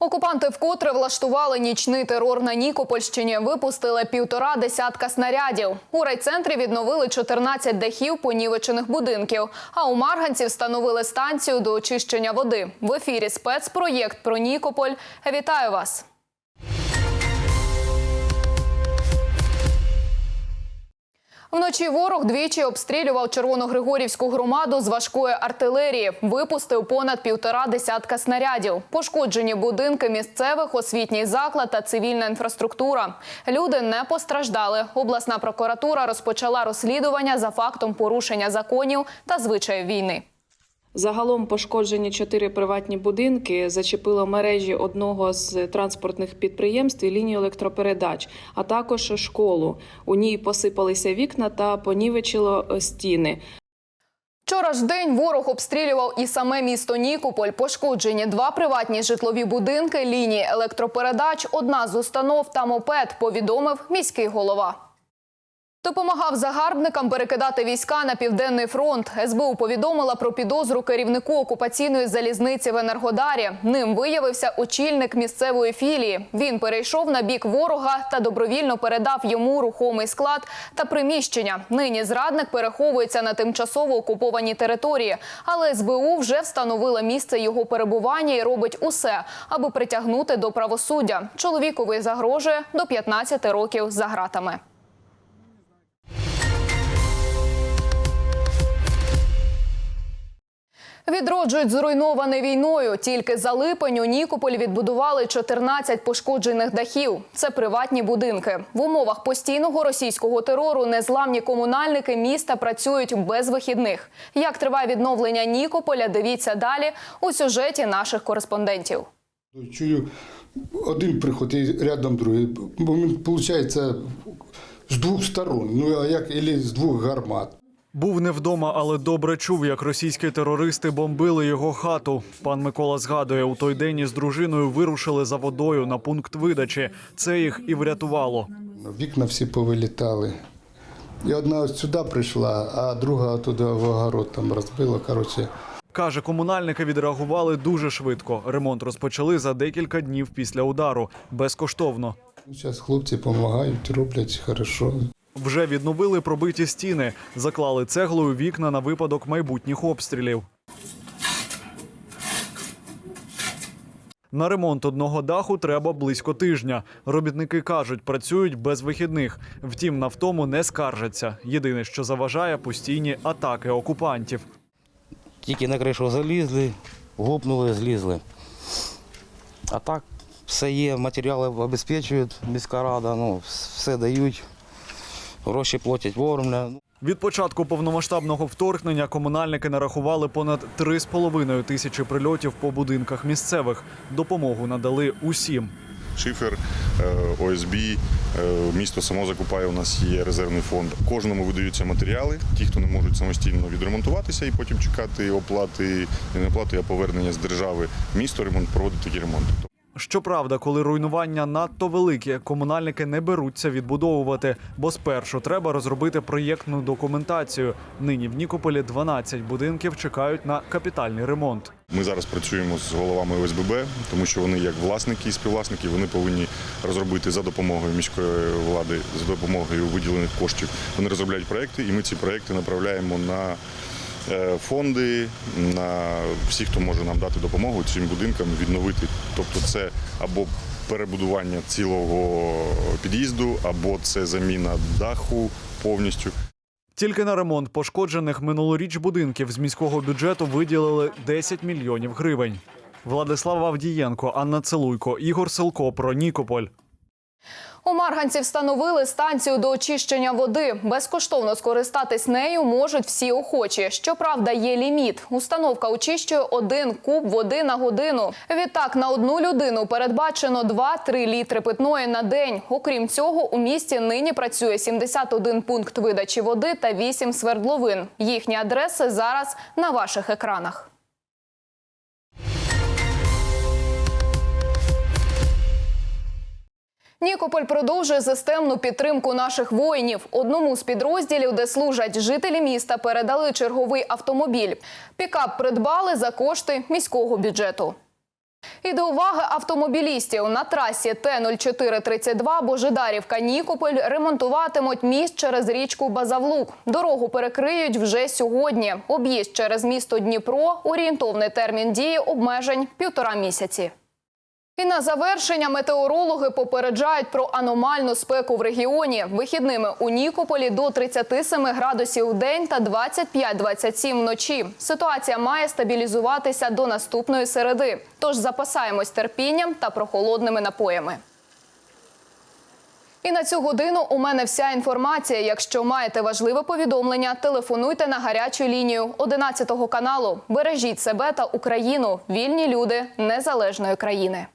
Окупанти вкотре влаштували нічний терор на Нікопольщині. Випустили півтора десятка снарядів. У райцентрі відновили 14 дахів понівечених будинків. А у Марганці встановили станцію до очищення води. В ефірі спецпроєкт про Нікополь. Вітаю вас. Вночі ворог двічі обстрілював Червоногригорівську громаду з важкої артилерії. Випустив понад півтора десятка снарядів. Пошкоджені будинки місцевих, освітній заклад та цивільна інфраструктура. Люди не постраждали. Обласна прокуратура розпочала розслідування за фактом порушення законів та звичаїв війни. Загалом пошкоджені чотири приватні будинки, зачепило мережі одного з транспортних підприємств і лінію електропередач, а також школу. У ній посипалися вікна та понівечило стіни. Вчора ж день ворог обстрілював і саме місто Нікополь. Пошкоджені два приватні житлові будинки, лінії електропередач, одна з установ та мопед, повідомив міський голова. Допомагав загарбникам перекидати війська на південний фронт. СБУ повідомила про підозру керівнику окупаційної залізниці в Енергодарі. Ним виявився очільник місцевої філії. Він перейшов на бік ворога та добровільно передав йому рухомий склад та приміщення. Нині зрадник переховується на тимчасово окупованій території, але СБУ вже встановила місце його перебування і робить усе, аби притягнути до правосуддя. Чоловікові загрожує до 15 років за ґратами. Відроджують зруйноване війною. Тільки за липень у Нікополь відбудували 14 пошкоджених дахів. Це приватні будинки. В умовах постійного російського терору незламні комунальники міста працюють без вихідних. Як триває відновлення Нікополя? Дивіться далі у сюжеті наших кореспондентів. Чую один приход і рядом другий. Бо виходить з двох сторон. Ну а як і з двох гармат. Був не вдома, але добре чув, як російські терористи бомбили його хату. Пан Микола згадує, у той день із дружиною вирушили за водою на пункт видачі. Це їх і врятувало. Вікна всі повилітали. І одна ось сюди прийшла, а друга туди в огород там розбила. Коротше, Каже, комунальники відреагували дуже швидко. Ремонт розпочали за декілька днів після удару, безкоштовно. зараз хлопці допомагають, роблять хорошо. Вже відновили пробиті стіни, заклали цеглою вікна на випадок майбутніх обстрілів. На ремонт одного даху треба близько тижня. Робітники кажуть, працюють без вихідних. Втім, на втому не скаржаться. Єдине, що заважає постійні атаки окупантів. Тільки на кришу залізли, гупнули, злізли. А так все є, матеріали обезпечують, міська рада, ну, все дають, гроші платять вовремя. Від початку повномасштабного вторгнення комунальники нарахували понад 3,5 тисячі прильотів по будинках місцевих. Допомогу надали усім. Шифер, е, ОСБ, е, місто само закупає. У нас є резервний фонд. Кожному видаються матеріали. Ті, хто не можуть самостійно відремонтуватися і потім чекати оплати, не оплати, а повернення з держави. Місто ремонт проводить такі ремонти. Щоправда, коли руйнування надто великі, комунальники не беруться відбудовувати, бо спершу треба розробити проєктну документацію. Нині в Нікополі 12 будинків чекають на капітальний ремонт. Ми зараз працюємо з головами ОСББ, тому що вони, як власники і співвласники, вони повинні розробити за допомогою міської влади, за допомогою виділених коштів. Вони розробляють проекти, і ми ці проекти направляємо на фонди, на всіх, хто може нам дати допомогу цим будинкам відновити. Тобто, це або перебудування цілого під'їзду, або це заміна даху повністю. Тільки на ремонт пошкоджених минулоріч будинків з міського бюджету виділили 10 мільйонів гривень. Владислав Авдієнко, Анна Целуйко, Ігор Силко про Нікополь. У Марганці встановили станцію до очищення води. Безкоштовно скористатись нею можуть всі охочі. Щоправда, є ліміт. Установка очищує один куб води на годину. Відтак на одну людину передбачено 2-3 літри питної на день. Окрім цього, у місті нині працює 71 пункт видачі води та 8 свердловин. Їхні адреси зараз на ваших екранах. Нікополь продовжує системну підтримку наших воїнів. Одному з підрозділів, де служать жителі міста, передали черговий автомобіль. Пікап придбали за кошти міського бюджету. І до уваги автомобілістів на трасі Т-0432 Божидарівка Нікополь ремонтуватимуть міст через річку Базавлук. Дорогу перекриють вже сьогодні. Об'їзд через місто Дніпро. Орієнтовний термін дії обмежень півтора місяці. І на завершення метеорологи попереджають про аномальну спеку в регіоні. Вихідними у Нікополі до 37 градусів у день та 25-27 вночі. Ситуація має стабілізуватися до наступної середи. Тож запасаємось терпінням та прохолодними напоями. І на цю годину у мене вся інформація. Якщо маєте важливе повідомлення, телефонуйте на гарячу лінію 11 каналу. Бережіть себе та Україну. Вільні люди незалежної країни.